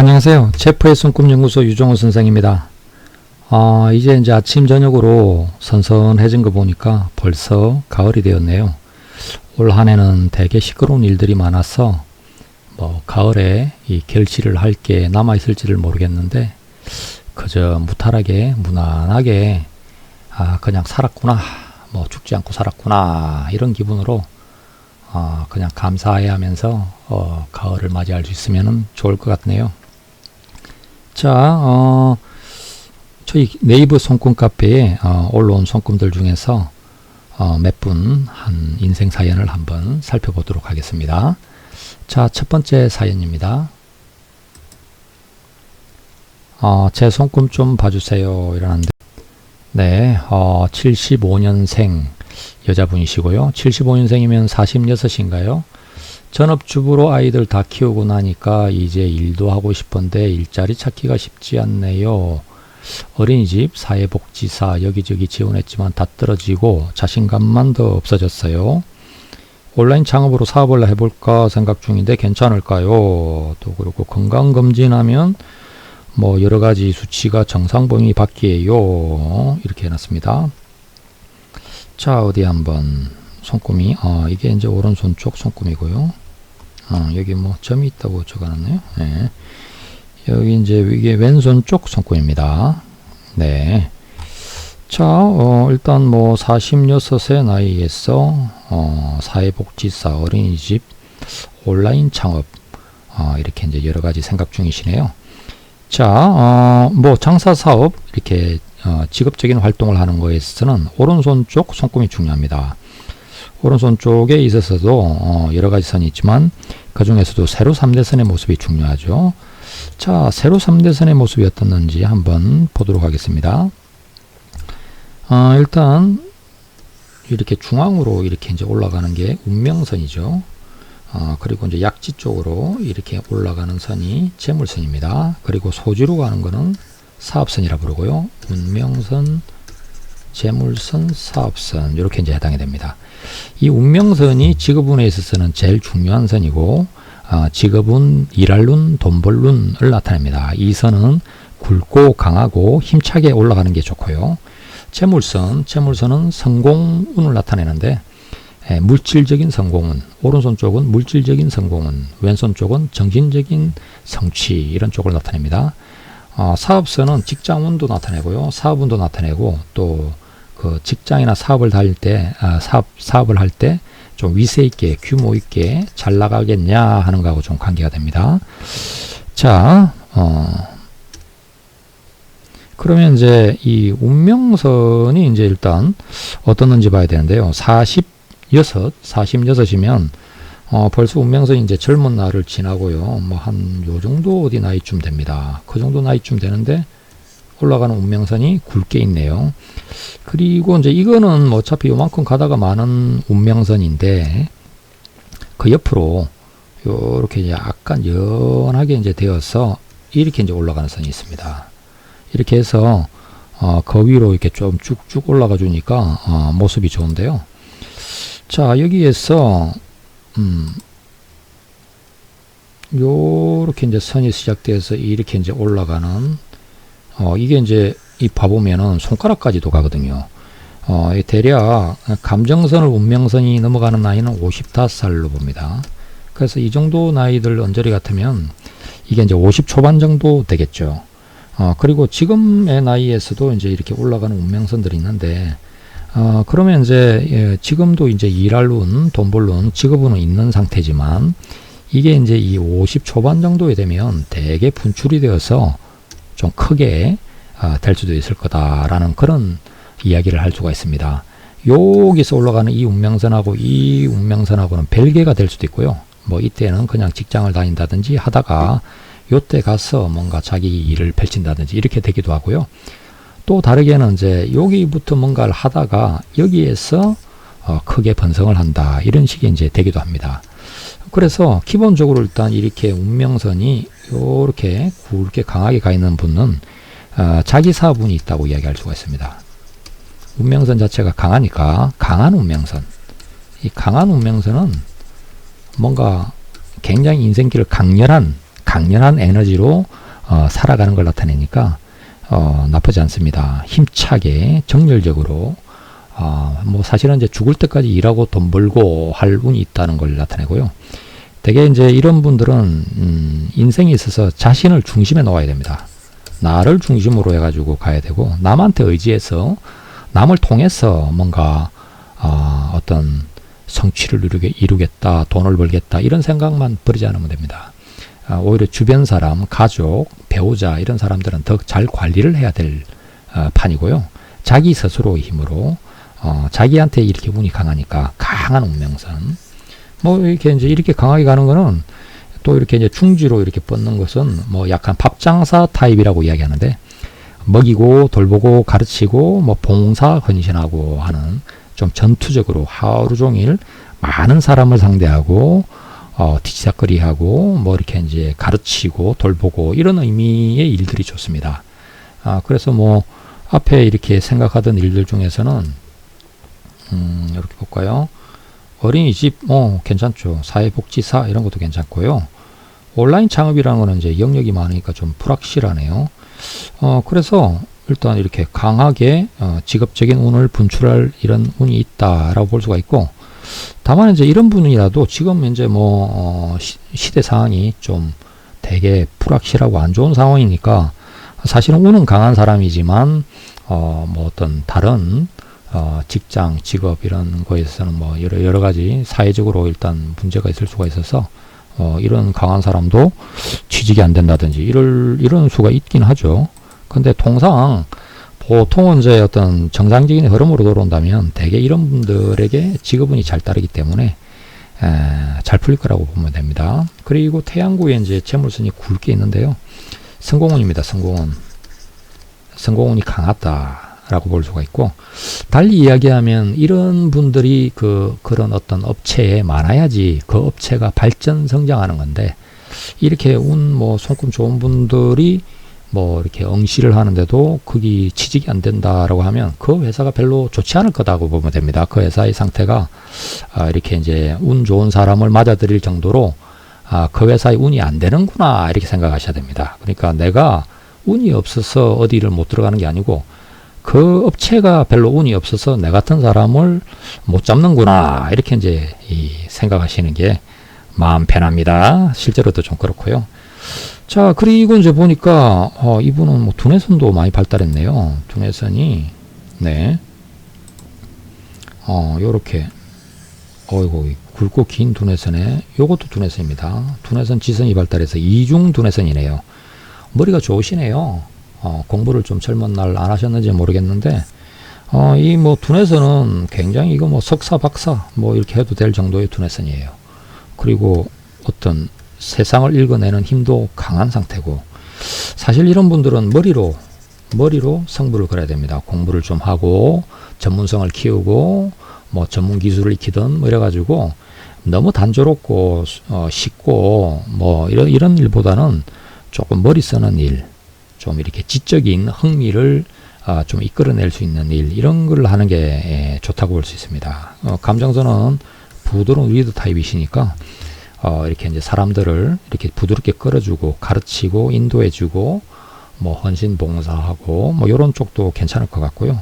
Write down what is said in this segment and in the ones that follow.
안녕하세요. 체프의 손꿈 연구소 유정호 선생입니다. 아, 이제 이제 아침 저녁으로 선선해진 거 보니까 벌써 가을이 되었네요. 올 한해는 되게 시끄러운 일들이 많아서 뭐 가을에 이 결실을 할 게 남아 있을지를 모르겠는데 그저 무탈하게 무난하게 아 그냥 살았구나 뭐 죽지 않고 살았구나 이런 기분으로 어, 그냥 감사해 하면서 어, 가을을 맞이할 수 있으면 좋을 것 같네요. 자, 어, 저희 네이버 손금 카페에 어, 올라온 손금들 중에서 어, 몇 분 한 인생 사연을 한번 살펴보도록 하겠습니다. 자, 첫 번째 사연입니다. 어, 제 손금 좀 봐주세요. 이러는데, 네, 어, 75년생 여자분이시고요. 75년생이면 46인가요? 전업주부로 아이들 다 키우고 나니까 이제 일도 하고 싶은데 일자리 찾기가 쉽지 않네요. 어린이집, 사회복지사 여기저기 지원했지만 다 떨어지고 자신감만 더 없어졌어요. 온라인 창업으로 사업을 해볼까 생각 중인데 괜찮을까요? 또 그리고 건강검진하면 뭐 여러 가지 수치가 정상 범위 밖이에요. 이렇게 해놨습니다. 자, 어디 한번 손금이 어, 이게 이제 오른손 쪽 손금이고요. 어, 여기 뭐 점이 있다고 적어놨네요. 네. 여기 이제 이게 왼손 쪽 손금입니다. 네. 자, 어, 일단 뭐 46세 나이에서 어, 사회복지사 어린이집 온라인 창업 어, 이렇게 이제 여러 가지 생각 중이시네요. 자, 어, 뭐 장사 사업 이렇게 어, 직업적인 활동을 하는 거에서는 오른손 쪽 손금이 중요합니다. 오른손 쪽에 있어서도 어, 여러 가지 선이 있지만 그 중에서도 세로 3대선의 모습이 중요하죠. 자, 세로 3대선의 모습이 어떻는지 한번 보도록 하겠습니다. 어, 일단 이렇게 중앙으로 이렇게 이제 올라가는 게 운명선이죠. 어, 그리고 이제 약지 쪽으로 이렇게 올라가는 선이 재물선입니다. 그리고 소지로 가는 거는 사업선이라 부르고요. 운명선, 재물선, 사업선 이렇게 이제 해당이 됩니다. 이 운명선이 직업운에 있어서는 제일 중요한 선이고 어, 직업운, 일할운, 돈벌운을 나타냅니다. 이 선은 굵고 강하고 힘차게 올라가는 게 좋고요. 재물선, 재물선은 성공운을 나타내는데 에, 물질적인 성공운, 오른손 쪽은 물질적인 성공운, 왼손 쪽은 정신적인 성취 이런 쪽을 나타냅니다. 어, 사업선은 직장운도 나타내고요, 사업운도 나타내고 또 그 직장이나 사업을 다닐 때 아, 사업 사업을 할 때 좀 위세 있게 규모 있게 잘 나가겠냐 하는 거하고 좀 관계가 됩니다. 자, 어, 그러면 이제 이 운명선이 이제 일단 어떻는지 봐야 되는데요. 46, 46이면 어, 벌써 운명선이 이제 젊은 날을 지나고요. 뭐 한 요 정도 어디 나이쯤 됩니다. 그 정도 나이쯤 되는데 올라가는 운명선이 굵게 있네요. 그리고 이제 이거는 뭐 어차피 요만큼 가다가 많은 운명선인데 그 옆으로 요렇게 약간 연하게 이제 되어서 이렇게 이제 올라가는 선이 있습니다. 이렇게 해서 어, 그 위로 이렇게 좀 쭉쭉 올라가 주니까 어, 모습이 좋은데요. 자 여기에서 음, 요렇게 이제 선이 시작돼서 이렇게 이제 올라가는 어, 이게 이제 이 봐보면은 손가락까지도 가거든요. 어, 대략 감정선을 운명선이 넘어가는 나이는 55살로 봅니다. 그래서 이 정도 나이들 언저리 같으면 이게 이제 50 초반 정도 되겠죠. 어, 그리고 지금의 나이에서도 이제 이렇게 올라가는 운명선들이 있는데, 어, 그러면 이제, 예, 지금도 이제 일할 운, 돈벌 운, 직업운은 있는 상태지만, 이게 이제 이 50 초반 정도에 되면 대개 분출이 되어서 좀 크게 어, 될 수도 있을 거다라는 그런 이야기를 할 수가 있습니다. 여기서 올라가는 이 운명선하고 이 운명선하고는 별개가 될 수도 있고요. 뭐 이때는 그냥 직장을 다닌다든지 하다가 요때 가서 뭔가 자기 일을 펼친다든지 이렇게 되기도 하고요. 또 다르게는 이제 여기부터 뭔가를 하다가 여기에서 어 크게 번성을 한다 이런 식이 이제 되기도 합니다. 그래서 기본적으로 일단 이렇게 운명선이 이렇게 굵게 강하게 가 있는 분은 어, 자기 사분이 있다고 이야기할 수가 있습니다. 운명선 자체가 강하니까 강한 운명선. 이 강한 운명선은 뭔가 굉장히 인생길을 강렬한 강렬한 에너지로 어, 살아가는 걸 나타내니까 어, 나쁘지 않습니다. 힘차게 정열적으로 어, 뭐 사실은 이제 죽을 때까지 일하고 돈 벌고 할 운이 있다는 걸 나타내고요. 대개 이제 이런 분들은 음, 인생에 있어서 자신을 중심에 놓아야 됩니다. 나를 중심으로 해가지고 가야 되고 남한테 의지해서 남을 통해서 뭔가 어, 어떤 성취를 이루겠다, 돈을 벌겠다 이런 생각만 버리지 않으면 됩니다. 아, 오히려 주변 사람, 가족, 배우자 이런 사람들은 더 잘 관리를 해야 될 어, 판이고요. 자기 스스로의 힘으로 어, 자기한테 이렇게 운이 강하니까 강한 운명선. 뭐 이렇게 이제 이렇게 강하게 가는 거는 또 이렇게 이제 충지로 이렇게 뻗는 것은 뭐 약간 밥장사 타입이라고 이야기하는데 먹이고 돌보고 가르치고 뭐 봉사 헌신하고 하는 좀 전투적으로 하루 종일 많은 사람을 상대하고 어, 뒤치다거리하고 뭐 이렇게 이제 가르치고 돌보고 이런 의미의 일들이 좋습니다. 아, 그래서 뭐 앞에 이렇게 생각하던 일들 중에서는 음, 이렇게 볼까요? 어린이집 뭐 괜찮죠. 사회복지사 이런 것도 괜찮고요. 온라인 창업이라는 거는 이제 영역이 많으니까 좀 불확실하네요. 어, 그래서 일단 이렇게 강하게 어, 직업적인 운을 분출할 이런 운이 있다라고 볼 수가 있고 다만 이제 이런 분이라도 지금 이제 뭐 어, 시, 대 상황이 좀 되게 불확실하고 안 좋은 상황이니까 사실은 운은 강한 사람이지만 어, 뭐 어떤 다른 어, 직장, 직업 이런 거에서는 뭐 여러, 여러 가지 사회적으로 일단 문제가 있을 수가 있어서 어, 이런 강한 사람도 취직이 안 된다든지 이럴, 이런 수가 있긴 하죠. 근데 통상 보통은 이제 어떤 정상적인 흐름으로 돌아온다면 대개 이런 분들에게 직업운이 잘 따르기 때문에 에, 잘 풀릴 거라고 보면 됩니다. 그리고 태양구에 이제 재물선이 굵게 있는데요. 성공운입니다. 성공운. 성공운이 강하다 라고 볼 수가 있고 달리 이야기하면 이런 분들이 그 그런 어떤 업체에 많아야지 그 업체가 발전 성장하는 건데 이렇게 운 뭐 손금 좋은 분들이 뭐 이렇게 응시를 하는데도 거기 취직이 안 된다라고 하면 그 회사가 별로 좋지 않을 거다고 보면 됩니다. 그 회사의 상태가 아 이렇게 이제 운 좋은 사람을 맞아들일 정도로 아 그 회사의 운이 안 되는구나 이렇게 생각하셔야 됩니다. 그러니까 내가 운이 없어서 어디를 못 들어가는 게 아니고 그 업체가 별로 운이 없어서 내 같은 사람을 못 잡는구나 이렇게 이제 이 생각하시는 게 마음 편합니다. 실제로도 좀 그렇고요. 자, 그리고 이제 보니까, 어, 이분은 뭐 두뇌선도 많이 발달했네요. 두뇌선이, 네. 어, 요렇게, 어이고, 굵고 긴 두뇌선에, 요것도 두뇌선입니다. 두뇌선 지선이 발달해서 이중 두뇌선이네요. 머리가 좋으시네요. 어, 공부를 좀 젊은 날 안 하셨는지 모르겠는데, 어, 이 뭐 두뇌선은 굉장히 이거 뭐 석사, 박사, 뭐 이렇게 해도 될 정도의 두뇌선이에요. 그리고 어떤 세상을 읽어내는 힘도 강한 상태고 사실 이런 분들은 머리로 머리로 성부를 걸어야 됩니다. 공부를 좀 하고 전문성을 키우고 뭐 전문 기술을 익히든 뭐 이래가지고 너무 단조롭고 어, 쉽고 뭐 이런 이런 일보다는 조금 머리 쓰는 일, 좀 이렇게 지적인 흥미를 어, 좀 이끌어낼 수 있는 일 이런 걸 하는 게 예, 좋다고 볼 수 있습니다. 어, 감정선은 부드러운 리더 타입이시니까 어, 이렇게 이제 사람들을 이렇게 부드럽게 끌어주고 가르치고 인도해주고 뭐 헌신 봉사하고 뭐 이런 쪽도 괜찮을 것 같고요.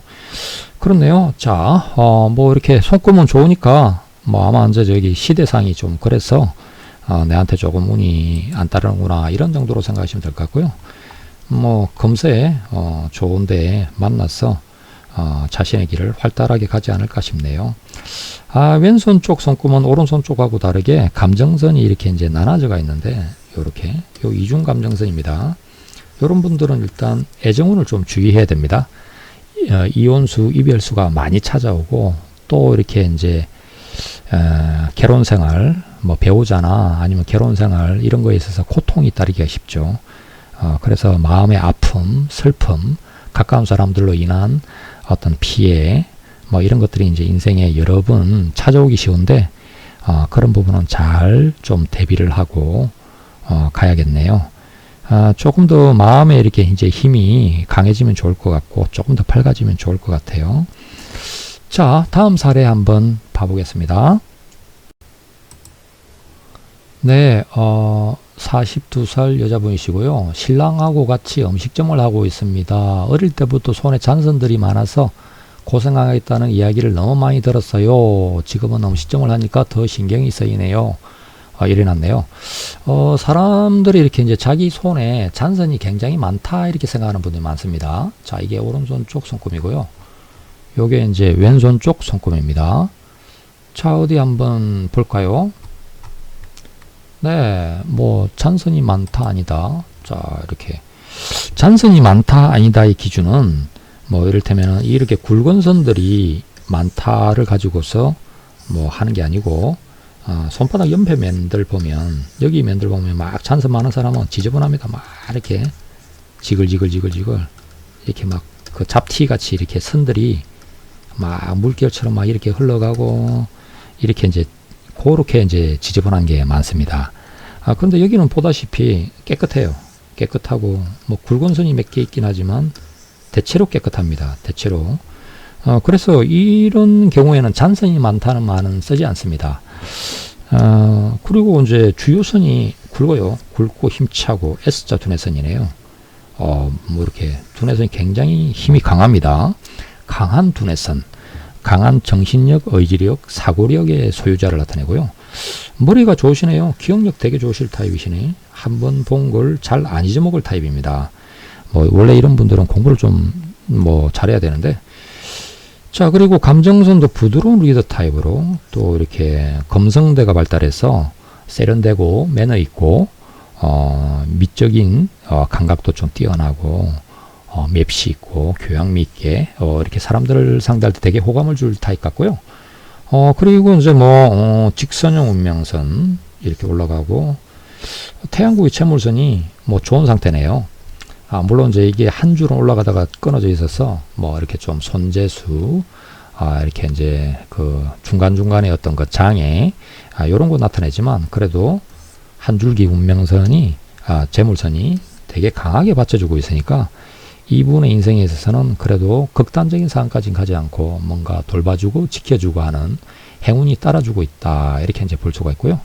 그렇네요. 자, 어, 뭐 이렇게 손금은 좋으니까 뭐 아마 이제 저기 시대상이 좀 그래서 어, 내한테 조금 운이 안 따르는구나 이런 정도로 생각하시면 될 것 같고요. 뭐 금세 어, 좋은데 만나서 어, 자신의 길을 활달하게 가지 않을까 싶네요. 아, 왼손 쪽 손금은 오른손 쪽하고 다르게 감정선이 이렇게 이제 나눠져가 있는데, 요렇게, 요 이중 감정선입니다. 요런 분들은 일단 애정운을 좀 주의해야 됩니다. 어, 이혼수, 이별수가 많이 찾아오고, 또 이렇게 이제, 어, 결혼 생활, 뭐 배우자나 아니면 결혼 생활, 이런 거에 있어서 고통이 따르기가 쉽죠. 어, 그래서 마음의 아픔, 슬픔, 가까운 사람들로 인한 어떤 피해, 뭐 이런 것들이 이제 인생에 여러 번 찾아오기 쉬운데 어, 그런 부분은 잘 좀 대비를 하고 어, 가야겠네요. 아, 조금 더 마음에 이렇게 이제 힘이 강해지면 좋을 것 같고 조금 더 밝아지면 좋을 것 같아요. 자, 다음 사례 한번 봐보겠습니다. 네, 어, 42살 여자분이시고요. 신랑하고 같이 음식점을 하고 있습니다. 어릴 때부터 손에 잔선들이 많아서 고생하겠다는 이야기를 너무 많이 들었어요. 지금은 음식점을 하니까 더 신경이 쓰이네요. 어, 일어났네요. 어, 사람들이 이렇게 이제 자기 손에 잔선이 굉장히 많다 이렇게 생각하는 분들이 많습니다. 자, 이게 오른손 쪽 손금이고요. 요게 이제 왼손 쪽 손금입니다. 자, 어디 한번 볼까요? 네, 뭐 잔선이 많다 아니다. 자, 이렇게 잔선이 많다 아니다의 기준은 뭐 이를테면은 이렇게 굵은 선들이 많다를 가지고서 뭐 하는 게 아니고 어, 손바닥 옆에 맨들 보면 여기 맨들 보면 막 잔선 많은 사람은 지저분합니다. 막 이렇게 지글지글지글지글 이렇게 막 그 잡티 같이 이렇게 선들이 막 물결처럼 막 이렇게 흘러가고 이렇게 이제 그렇게 이제 지저분한 게 많습니다. 아, 근데 여기는 보다시피 깨끗해요. 깨끗하고 뭐 굵은 선이 몇 개 있긴 하지만 대체로 깨끗합니다. 대체로. 어, 그래서 이런 경우에는 잔선이 많다는 말은 쓰지 않습니다. 어, 그리고 이제 주요선이 굵어요. 굵고 힘차고 S자 두뇌선이네요. 어, 뭐 이렇게 두뇌선이 굉장히 힘이 강합니다. 강한 두뇌선, 강한 정신력, 의지력, 사고력의 소유자를 나타내고요. 머리가 좋으시네요. 기억력 되게 좋으실 타입이시네. 한번 본 걸 잘 안 잊어먹을 타입입니다. 뭐 원래 이런 분들은 공부를 좀 뭐 잘해야 되는데 자 그리고 감정선도 부드러운 리더 타입으로 또 이렇게 검성대가 발달해서 세련되고 매너 있고 어, 미적인 어, 감각도 좀 뛰어나고 어, 맵시 있고 교양미 있게 어, 이렇게 사람들을 상대할 때 되게 호감을 줄 타입 같고요. 어, 그리고 이제 뭐 어, 직선형 운명선 이렇게 올라가고 태양국의 채물선이 뭐 좋은 상태네요. 아, 물론 이제 이게 한 줄은 올라가다가 끊어져 있어서 뭐 이렇게 좀 손재수 아, 이렇게 이제 그 중간중간에 어떤 그 장애 아, 요런 거 나타내지만 그래도 한 줄기 운명선이 아, 재물선이 되게 강하게 받쳐주고 있으니까 이분의 인생에 있어서는 그래도 극단적인 상황까지는 가지 않고 뭔가 돌봐주고 지켜주고 하는 행운이 따라주고 있다 이렇게 이제 볼 수가 있고요.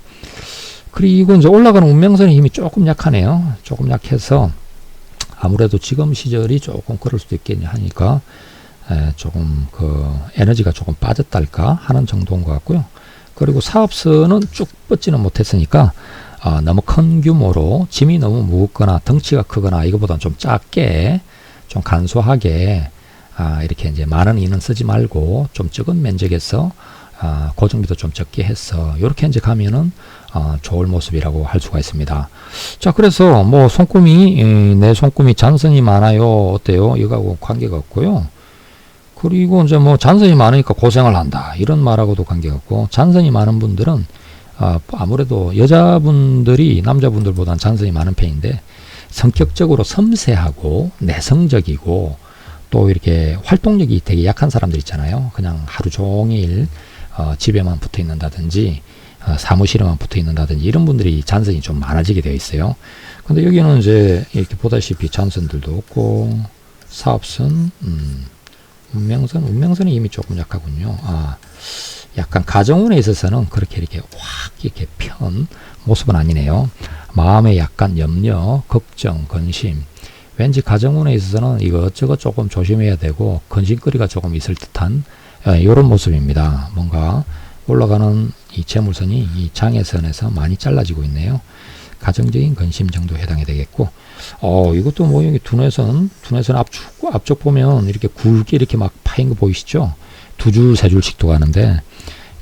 그리고 이제 올라가는 운명선의 힘이 조금 약하네요. 조금 약해서 아무래도 지금 시절이 조금 그럴 수도 있겠냐 하니까 에, 조금 그 에너지가 조금 빠졌달까 하는 정도인 것 같고요. 그리고 사업선은 쭉 뻗지는 못했으니까 어, 너무 큰 규모로 짐이 너무 무겁거나 덩치가 크거나 이거보다는 좀 작게 좀 간소하게 아, 이렇게 이제 많은 인원 쓰지 말고 좀 적은 면적에서 아, 고정비도 좀 적게 해서 이렇게 이제 가면은 어, 좋을 모습이라고 할 수가 있습니다. 자, 그래서 뭐 손금이 에, 내 손금이 잔선이 많아요. 어때요? 이거하고 관계가 없고요. 그리고 이제 뭐 잔선이 많으니까 고생을 한다. 이런 말하고도 관계가 없고 잔선이 많은 분들은 아, 아무래도 여자분들이 남자분들보다는 잔선이 많은 편인데 성격적으로 섬세하고 내성적이고 또 이렇게 활동력이 되게 약한 사람들 있잖아요. 그냥 하루 종일 어, 집에만 붙어 있는다든지 어, 사무실에만 붙어 있는다든지 이런 분들이 잔선이 좀 많아지게 되어 있어요. 근데 여기는 이제 이렇게 보다시피 잔선들도 없고 사업선, 음, 운명선, 운명선이 이미 조금 약하군요. 아, 약간 가정운에 있어서는 그렇게 이렇게 확 이렇게 편 모습은 아니네요. 마음에 약간 염려, 걱정, 근심. 왠지 가정운에 있어서는 이것저것 조금 조심해야 되고 근심거리가 조금 있을 듯한 이런 어, 모습입니다. 뭔가 올라가는 이 재물선이 이 장애선에서 많이 잘라지고 있네요. 가정적인 근심 정도 해당이 되겠고, 어, 이것도 뭐 여기 두뇌선, 두뇌선 앞쪽, 앞쪽 보면 이렇게 굵게 이렇게 막 파인 거 보이시죠? 두 줄, 세 줄씩 도 가는데,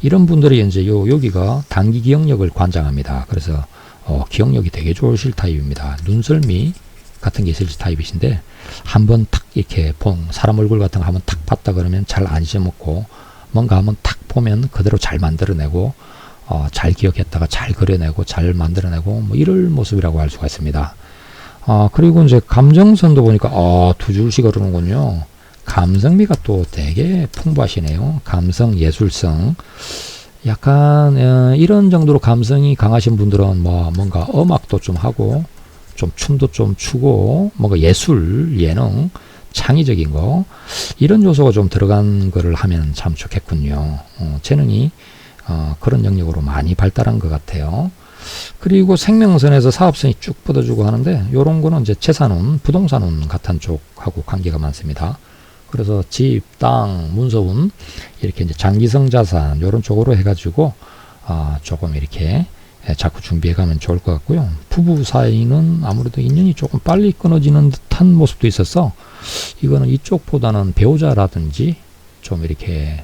이런 분들이 이제 요, 여기가 단기 기억력을 관장합니다. 그래서, 어, 기억력이 되게 좋으실 타입입니다. 눈썰미 같은 게 있을 타입이신데, 한 번 탁 이렇게 본, 사람 얼굴 같은 거 한번 탁 봤다 그러면 잘 안 잊어먹고, 뭔가 한번 탁 보면 그대로 잘 만들어내고 어, 잘 기억했다가 잘 그려내고 잘 만들어내고 뭐 이럴 모습이라고 할 수가 있습니다. 어, 그리고 이제 감정선도 보니까 어, 두 줄씩 흐르는군요. 감성미가 또 되게 풍부하시네요. 감성, 예술성. 약간 어, 이런 정도로 감성이 강하신 분들은 뭐 뭔가 음악도 좀 하고 좀 춤도 좀 추고 뭔가 예술, 예능 창의적인 거 이런 요소가 좀 들어간 거를 하면 참 좋겠군요. 어, 재능이 어, 그런 영역으로 많이 발달한 것 같아요. 그리고 생명선에서 사업선이 쭉 뻗어주고 하는데 요런 거는 이제 재산운, 부동산운 같은 쪽하고 관계가 많습니다. 그래서 집, 땅, 문서운 이렇게 이제 장기성 자산 요런 쪽으로 해가지고 아, 조금 이렇게 예, 자꾸 준비해 가면 좋을 것 같고요. 부부 사이는 아무래도 인연이 조금 빨리 끊어지는 듯한 모습도 있어서 이거는 이쪽보다는 배우자라든지 좀 이렇게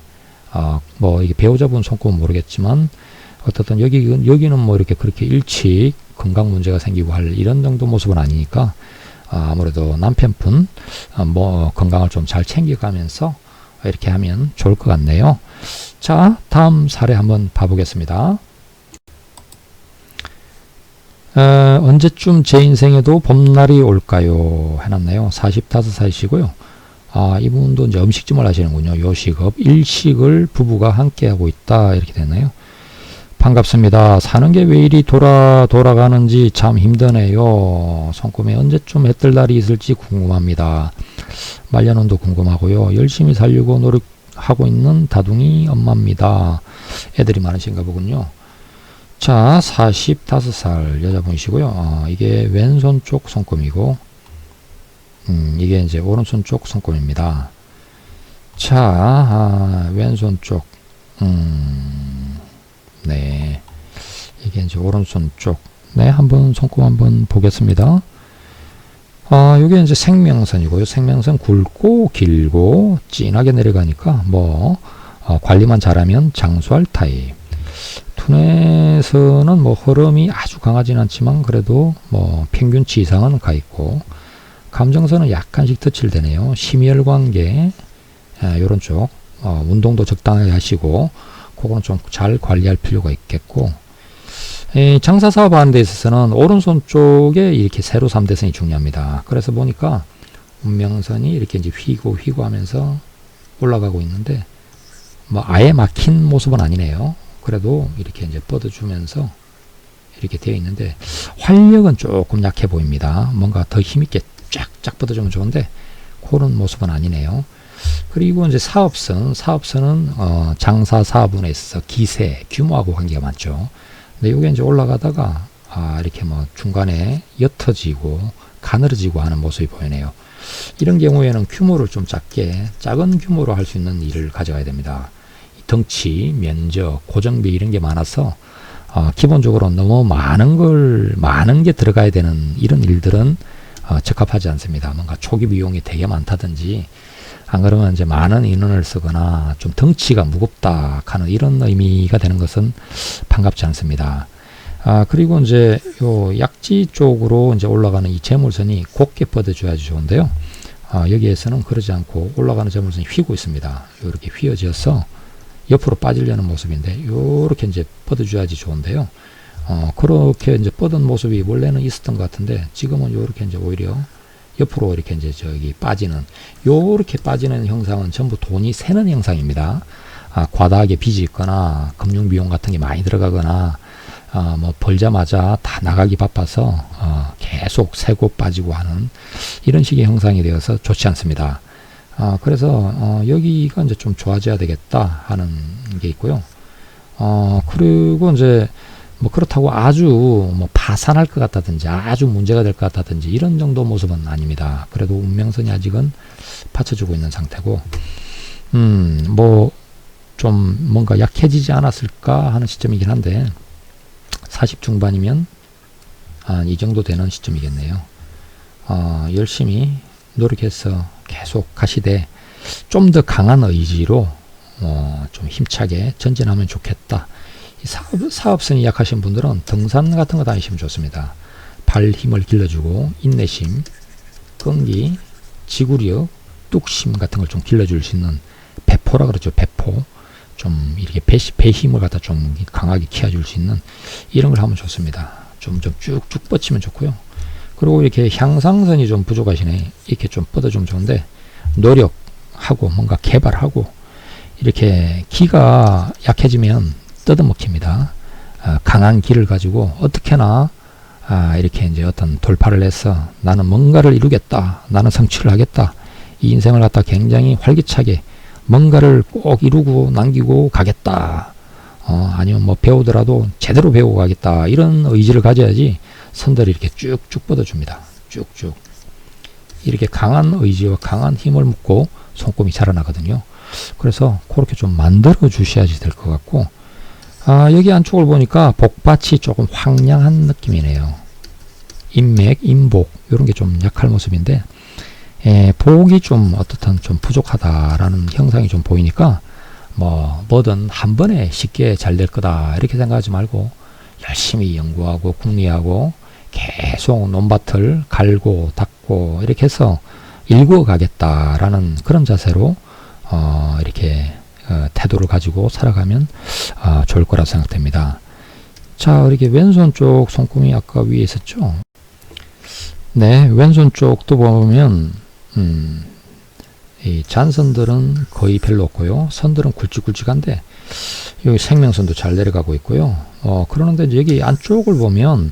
아, 뭐 이게 배우자분 손꼽은 모르겠지만 어떻든 여기 여기는 뭐 이렇게 그렇게 일찍 건강 문제가 생기고 할 이런 정도 모습은 아니니까 아, 아무래도 남편분 아, 뭐 건강을 좀 잘 챙겨가면서 이렇게 하면 좋을 것 같네요. 자, 다음 사례 한번 봐보겠습니다. 어, 언제쯤 제 인생에도 봄날이 올까요? 해놨네요. 45살이시고요. 아, 이분도 이제 음식점을 하시는군요. 요식업, 일식을 부부가 함께 하고 있다. 이렇게 됐네요. 반갑습니다. 사는 게 왜 이리 돌아, 돌아가는지 참 힘드네요. 손금에 언제쯤 해뜰 날이 있을지 궁금합니다. 말년운도 궁금하고요. 열심히 살려고 노력하고 있는 다둥이 엄마입니다. 애들이 많으신가 보군요. 자, 45살 여자분이시고요. 어, 이게 왼손 쪽 손금이고, 음, 이게 이제 오른손 쪽 손금입니다. 자, 아, 왼손 쪽, 음, 네. 이게 이제 오른손 쪽. 네, 한번 손금 한번 보겠습니다. 아, 이게 이제 생명선이고요. 생명선 굵고 길고 진하게 내려가니까 뭐 어, 관리만 잘하면 장수할 타입. 투넷에서는 뭐 흐름이 아주 강하진 않지만 그래도 뭐 평균치 이상은 가 있고 감정선은 약간씩 터칠되네요. 심혈관계 이런 쪽 어, 운동도 적당하게 하시고 그거는 좀잘 관리할 필요가 있겠고 이 장사 사업 하는 데 있어서는 오른손 쪽에 이렇게 세로 3대선이 중요합니다. 그래서 보니까 운명선이 이렇게 이제 휘고 휘고 하면서 올라가고 있는데 뭐 아예 막힌 모습은 아니네요. 그래도 이렇게 이제 뻗어주면서 이렇게 되어 있는데 활력은 조금 약해 보입니다. 뭔가 더 힘있게 쫙쫙 뻗어주면 좋은데 그런 모습은 아니네요. 그리고 이제 사업선, 사업선은 어, 장사 사업분에 있어서 기세, 규모하고 관계가 많죠. 근데 이게 이제 올라가다가 아, 이렇게 뭐 중간에 옅어지고 가늘어지고 하는 모습이 보이네요. 이런 경우에는 규모를 좀 작게 작은 규모로 할 수 있는 일을 가져가야 됩니다. 덩치, 면적, 고정비 이런 게 많아서 어, 기본적으로 너무 많은 걸 많은 게 들어가야 되는 이런 일들은 어, 적합하지 않습니다. 뭔가 초기 비용이 되게 많다든지 안 그러면 이제 많은 인원을 쓰거나 좀 덩치가 무겁다 하는 이런 의미가 되는 것은 반갑지 않습니다. 아, 그리고 이제 요 약지 쪽으로 이제 올라가는 이 재물선이 곱게 뻗어줘야지 좋은데요. 아, 여기에서는 그러지 않고 올라가는 재물선이 휘고 있습니다. 이렇게 휘어져서 옆으로 빠지려는 모습인데 요렇게 이제 뻗어줘야지 좋은데요. 어, 그렇게 이제 뻗은 모습이 원래는 있었던 것 같은데 지금은 요렇게 이제 오히려 옆으로 이렇게 이제 저기 빠지는 요렇게 빠지는 형상은 전부 돈이 새는 형상입니다. 아, 과다하게 빚이 있거나 금융 비용 같은 게 많이 들어가거나 아, 뭐 벌자마자 다 나가기 바빠서 어, 계속 새고 빠지고 하는 이런 식의 형상이 되어서 좋지 않습니다. 아, 그래서 어, 여기가 이제 좀 좋아져야 되겠다 하는 게 있고요. 어, 그리고 이제 뭐 그렇다고 아주 뭐 파산할 것 같다든지 아주 문제가 될 것 같다든지 이런 정도 모습은 아닙니다. 그래도 운명선이 아직은 받쳐주고 있는 상태고, 음, 뭐 좀 뭔가 약해지지 않았을까 하는 시점이긴 한데, 40 중반이면 한 이 정도 되는 시점이겠네요. 어, 열심히 노력해서 계속 가시되 좀 더 강한 의지로 어, 좀 힘차게 전진하면 좋겠다. 사업, 사업 성이 약하신 분들은 등산 같은 거 다니시면 좋습니다. 발 힘을 길러주고 인내심, 끈기, 지구력, 뚝심 같은 걸 좀 길러줄 수 있는 배포라 그러죠. 배포. 좀 이렇게 배, 배 힘을 갖다 좀 강하게 키워줄 수 있는 이런 걸 하면 좋습니다. 좀 좀 쭉쭉 뻗치면 좋고요. 그리고 이렇게 향상선이 좀 부족하시네. 이렇게 좀 뻗어주면 좋은데 노력하고 뭔가 개발하고 이렇게 기가 약해지면 뜯어먹힙니다. 아, 강한 기를 가지고 어떻게나 아, 이렇게 이제 어떤 돌파를 해서 나는 뭔가를 이루겠다. 나는 성취를 하겠다. 이 인생을 갖다 굉장히 활기차게 뭔가를 꼭 이루고 남기고 가겠다. 어, 아니면 뭐 배우더라도 제대로 배우고 가겠다. 이런 의지를 가져야지 선들이 이렇게 쭉쭉 뻗어줍니다. 쭉쭉. 이렇게 강한 의지와 강한 힘을 묻고 손금이 자라나거든요. 그래서 그렇게 좀 만들어 주셔야지 될 것 같고, 아, 여기 안쪽을 보니까 복밭이 조금 황량한 느낌이네요. 인맥, 인복, 이런 게 좀 약할 모습인데, 에, 복이 좀 어떻든 좀 부족하다라는 형상이 좀 보이니까, 뭐, 뭐든 한 번에 쉽게 잘 될 거다. 이렇게 생각하지 말고, 열심히 연구하고, 궁리하고, 계속 논밭을 갈고, 닦고, 이렇게 해서 일구어 가겠다라는 그런 자세로, 어, 이렇게, 어, 태도를 가지고 살아가면, 어, 좋을 거라 생각됩니다. 자, 이렇게 왼손 쪽 손금이 아까 위에 있었죠? 네, 왼손 쪽도 보면, 음, 이 잔선들은 거의 별로 없고요. 선들은 굵직굵직한데 여기 생명선도 잘 내려가고 있고요. 어, 그러는데 여기 안쪽을 보면 이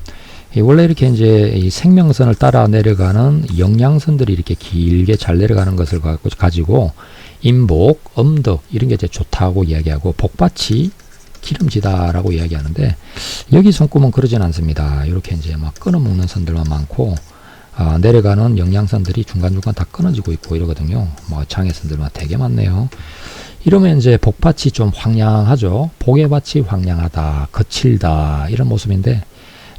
원래 이렇게 이제 이 생명선을 따라 내려가는 영양선들이 이렇게 길게 잘 내려가는 것을 가지고 인복, 엄덕 이런 게 이제 좋다고 이야기하고 복밭이 기름지다라고 이야기하는데 여기 손금은 그러진 않습니다. 이렇게 이제 막 끊어먹는 선들만 많고 아, 내려가는 영양선들이 중간중간 다 끊어지고 있고 이러거든요. 뭐 장애선들만 되게 많네요. 이러면 이제 복밭이 좀 황량하죠. 복의 밭이 황량하다, 거칠다 이런 모습인데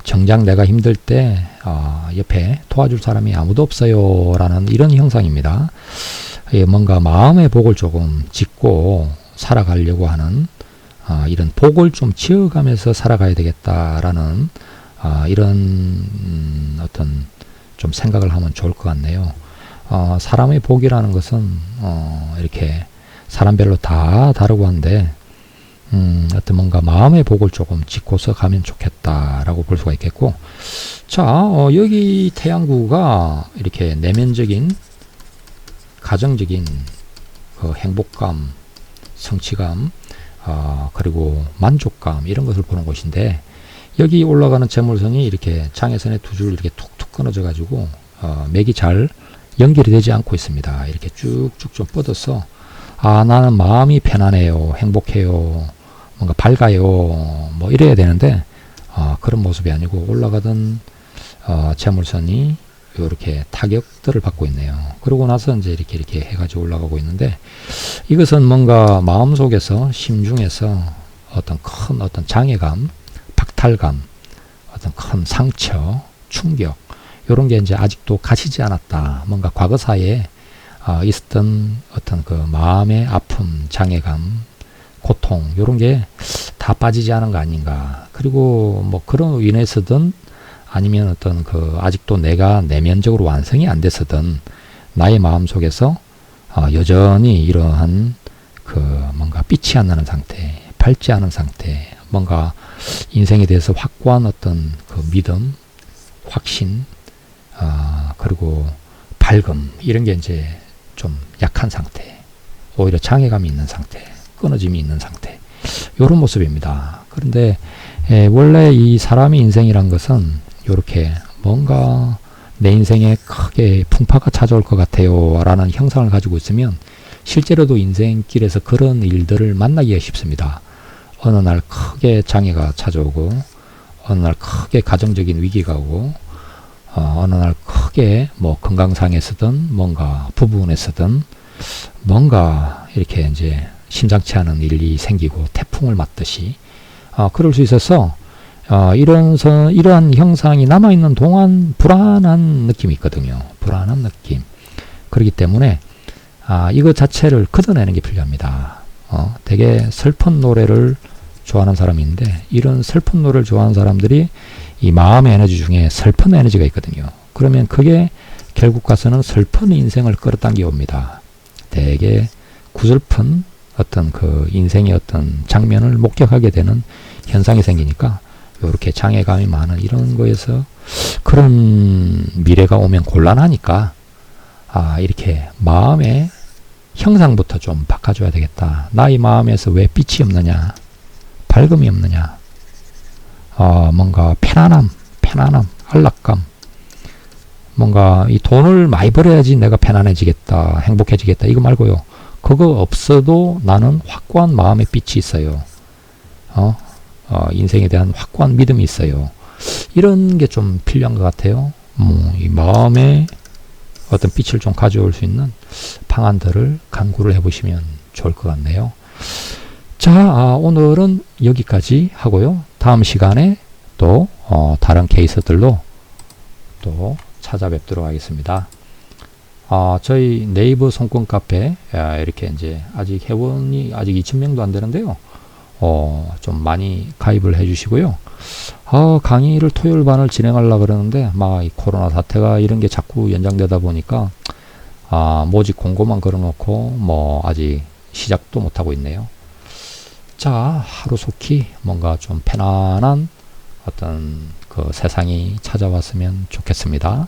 정작 내가 힘들 때 어, 옆에 도와줄 사람이 아무도 없어요 라는 이런 형상입니다. 예, 뭔가 마음의 복을 조금 짓고 살아가려고 하는 어, 이런 복을 좀 지어가면서 살아가야 되겠다라는 어, 이런 음, 어떤 좀 생각을 하면 좋을 것 같네요. 어, 사람의 복이라는 것은 어, 이렇게 사람별로 다 다르고 한데 음, 어떤 뭔가 마음의 복을 조금 짓고서 가면 좋겠다라고 볼 수가 있겠고 자 어, 여기 태양구가 이렇게 내면적인 가정적인 그 행복감 성취감 어, 그리고 만족감 이런 것을 보는 곳인데 여기 올라가는 재물선이 이렇게 장애선에 두 줄 이렇게 툭툭 끊어져 가지고 어, 맥이 잘 연결이 되지 않고 있습니다. 이렇게 쭉쭉 좀 뻗어서 아 나는 마음이 편안해요, 행복해요, 뭔가 밝아요, 뭐 이래야 되는데 어, 그런 모습이 아니고 올라가던 어, 재물선이 이렇게 타격들을 받고 있네요. 그러고 나서 이제 이렇게 이렇게 해가지고 올라가고 있는데 이것은 뭔가 마음 속에서 심중에서 어떤 큰 어떤 장애감 박탈감, 어떤 큰 상처, 충격, 이런 게 이제 아직도 가시지 않았다. 뭔가 과거사에 어, 있었던 어떤 그 마음의 아픔, 장애감, 고통, 이런 게 다 빠지지 않은 거 아닌가. 그리고 뭐 그런 인해서든 아니면 어떤 그 아직도 내가 내면적으로 완성이 안 됐었던 나의 마음 속에서 어, 여전히 이러한 그 뭔가 빛이 안 나는 상태, 밝지 않은 상태, 뭔가 인생에 대해서 확고한 어떤 그 믿음, 확신, 아, 그리고 밝음, 이런 게 이제 좀 약한 상태, 오히려 장애감이 있는 상태, 끊어짐이 있는 상태, 이런 모습입니다. 그런데 에, 원래 이 사람의 인생이란 것은 이렇게 뭔가 내 인생에 크게 풍파가 찾아올 것 같아요. 라는 형상을 가지고 있으면 실제로도 인생길에서 그런 일들을 만나기가 쉽습니다. 어느 날 크게 장애가 찾아오고 어느 날 크게 가정적인 위기가 오고 어, 어느 날 크게 뭐 건강상에서든 뭔가 부부에서든 뭔가 이렇게 이제 심상치 않은 일이 생기고 태풍을 맞듯이 어, 그럴 수 있어서 어, 이런 서, 이러한 형상이 남아 있는 동안 불안한 느낌이 있거든요. 불안한 느낌. 그렇기 때문에 아, 이거 자체를 걷어내는 게 필요합니다. 어, 되게 슬픈 노래를 좋아하는 사람이 있는데 이런 슬픈 노래를 좋아하는 사람들이 이 마음의 에너지 중에 슬픈 에너지가 있거든요. 그러면 그게 결국 가서는 슬픈 인생을 끌어당겨 옵니다. 되게 구슬픈 어떤 그 인생의 어떤 장면을 목격하게 되는 현상이 생기니까 이렇게 장애감이 많은 이런 거에서 그런 미래가 오면 곤란하니까 아 이렇게 마음의 형상부터 좀 바꿔줘야 되겠다. 나의 마음에서 왜 빛이 없느냐? 밝음이 없느냐? 어, 뭔가 편안함, 편안함, 안락감. 뭔가 이 돈을 많이 벌어야지 내가 편안해지겠다, 행복해지겠다. 이거 말고요. 그거 없어도 나는 확고한 마음의 빛이 있어요. 어, 어, 인생에 대한 확고한 믿음이 있어요. 이런 게 좀 필요한 것 같아요. 뭐, 이 마음에 어떤 빛을 좀 가져올 수 있는 방안들을 강구를 해보시면 좋을 것 같네요. 자, 아, 오늘은 여기까지 하고요. 다음 시간에 또 어, 다른 케이스들로 또 찾아뵙도록 하겠습니다. 아, 저희 네이버 손권 카페 아, 이렇게 이제 아직 회원이 아직 2,000명도 안 되는데요. 어, 좀 많이 가입을 해주시고요. 아, 강의를 토요일 반을 진행하려고 그러는데, 막, 이 코로나 사태가 이런 게 자꾸 연장되다 보니까, 아, 모집 공고만 걸어놓고, 뭐, 아직 시작도 못하고 있네요. 자, 하루속히 뭔가 좀 편안한 어떤 그 세상이 찾아왔으면 좋겠습니다.